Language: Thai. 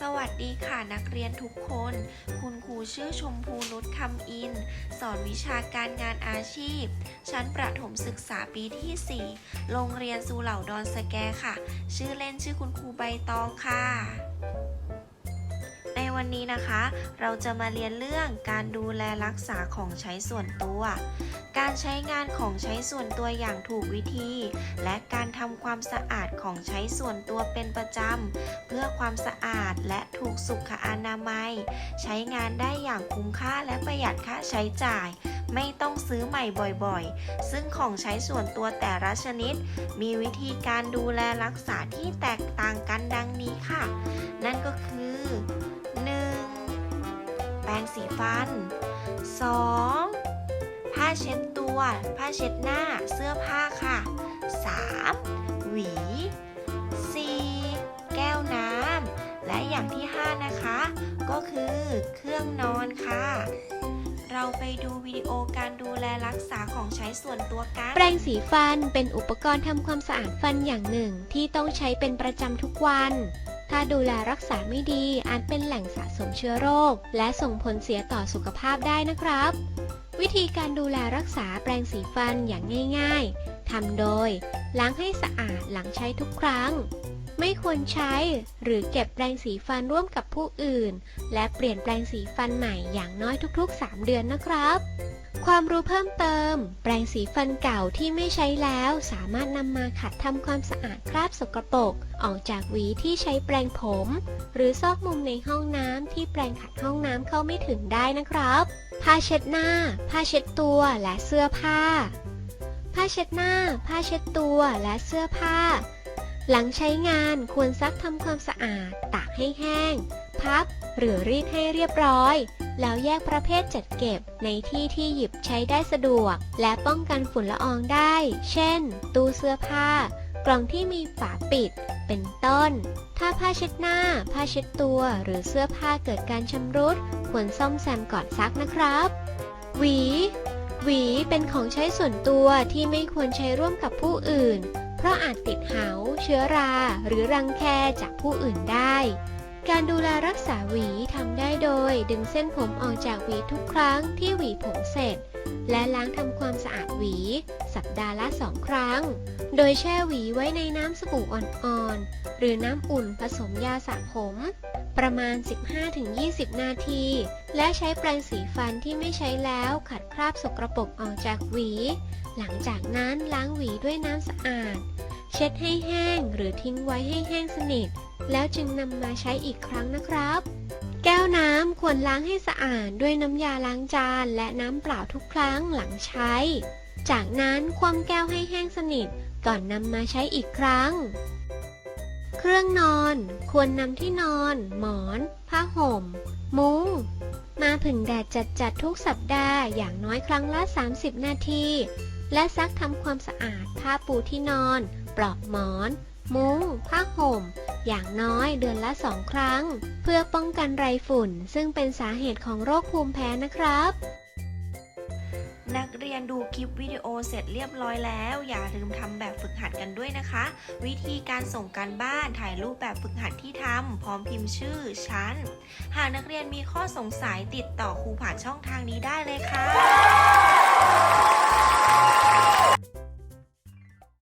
สวัสดีค่ะนักเรียนทุกคน คุณครูชื่อชมพูนุชคำอิน สอนวิชาการงานอาชีพ ชั้นประถมศึกษาปีที่ 4 โรงเรียนซูเหล่าดอนสแกค่ะ ชื่อเล่นชื่อคุณครูใบตองค่ะ วันนี้นะคะ เราจะมาเรียนเรื่องการดูแลรักษาของใช้ส่วนตัว การใช้งานของใช้ส่วนตัวอย่างถูกวิธี และการทำความสะอาดของใช้ส่วนตัวเป็นประจำ เพื่อความสะอาดและถูกสุขอนามัย ใช้งานได้อย่างคุ้มค่าและประหยัดค่าใช้จ่ายไม่ต้องซื้อใหม่บ่อยๆ ซึ่งของใช้ส่วนตัวแต่ละชนิด มีวิธีการดูแลรักษาที่แตกต่างกันดังนี้ค่ะ สีฟัน 2. ผ้าเช็ดตัว ผ้าเช็ดหน้า เสื้อผ้าค่ะ 3. หวี 4. แก้วน้ำ และอย่างที่ 5 นะคะ ก็คือเครื่องนอนค่ะ เราไปดูวิดีโอการดูแลรักษาของใช้ส่วนตัวกัน แปรงสีฟันเป็นอุปกรณ์ทำความสะอาดฟันอย่างหนึ่งที่ต้องใช้เป็นประจำทุกวัน ถ้าดูแลรักษาไม่ดีอาจเป็นแหล่งสะสมเชื้อโรค และส่งผลเสียต่อสุขภาพได้นะครับ วิธีการดูแลรักษาแปรงสีฟันอย่างง่ายๆทำโดย ล้างให้สะอาดหลังใช้ทุกครั้ง ไม่ควรใช้หรือเก็บแปรงสีฟันร่วมกับผู้อื่น และเปลี่ยนแปรงสีฟันใหม่อย่างน้อยทุกๆ 3 เดือนนะครับ ความรู้เพิ่มเติม แปรงสีฟันเก่าที่ไม่ใช้แล้ว สามารถนำมาขัดทำความสะอาดคราบสกปรกออกจากหวีที่ใช้แปรงผม หรือซอกมุมในห้องน้ำที่แปรงขัดห้องน้ำเข้าไม่ถึงได้นะครับ ผ้าเช็ดหน้า ผ้าเช็ดตัวและเสื้อผ้า ผ้าเช็ดหน้า ผ้าเช็ดตัวและเสื้อผ้า หลังใช้งานควรซักทำความสะอาด ตากให้แห้ง พับ หรือรีดให้เรียบร้อย แล้วแยกประเภทจัดเก็บในที่ที่หยิบใช้ได้สะดวก และป้องกันฝุ่นละอองได้ เช่น ตู้เสื้อผ้า กล่องที่มีฝาปิด เป็นต้น ถ้าผ้าเช็ดหน้า ผ้าเช็ดตัว หรือเสื้อผ้าเกิดการชำรุด ควรซ่อมแซมก่อนซักนะครับ หวี หวีเป็นของใช้ส่วนตัวที่ไม่ควรใช้ร่วมกับผู้อื่น เพราะอาจติดเหา เชื้อรา หรือรังแคจากผู้อื่นได้ การดูแลรักษาหวีทำได้โดย ดึงเส้นผมออกจากหวีทุกครั้งที่หวีผมเสร็จ และล้างทำความสะอาดหวี สัปดาห์ละสองครั้ง โดยแช่หวีไว้ในน้ำสบู่อ่อนๆ หรือน้ำอุ่นผสมยาสระผม ประมาณ 15-20 นาที และใช้แปรงสีฟันที่ไม่ใช้แล้วขัดคราบสกรปรกออกจากหวี หลังจากนั้นล้างหวีด้วยน้ำสะอาด เช็ดให้แห้งหรือทิ้งไว้ให้แห้งสนิท แล้วจึงนำมาใช้อีกครั้งนะครับ แก้วน้ำควรล้างให้สะอาดด้วยน้ำยาล้างจานและน้ำเปล่าทุกครั้งหลังใช้ จากนั้นคว่ำแก้วให้แห้งสนิทก่อนนำมาใช้อีกครั้ง เครื่องนอน ควรนำที่นอน หมอน ผ้าห่ม มุ้ง มาผึ่งแดดจัดๆทุกสัปดาห์อย่างน้อยครั้งละ 30 นาที และซักทำความสะอาดผ้าปูที่นอน ปลอกหมอน มุ้ง ผ้าห่ม อย่างน้อยเดือนละสองครั้ง เพื่อป้องกันไรฝุ่น ซึ่งเป็นสาเหตุของโรคภูมิแพ้นะครับ นักเรียนดูคลิปวิดีโอเสร็จเรียบร้อยแล้ว อย่าลืมทำแบบฝึกหัดกันด้วยนะคะ วิธีการส่งการบ้านถ่ายรูปแบบฝึกหัดที่ทำพร้อมพิมพ์ชื่อชั้น หากนักเรียนมีข้อสงสัยติดต่อครูผ่านช่องทางนี้ได้เลยค่ะ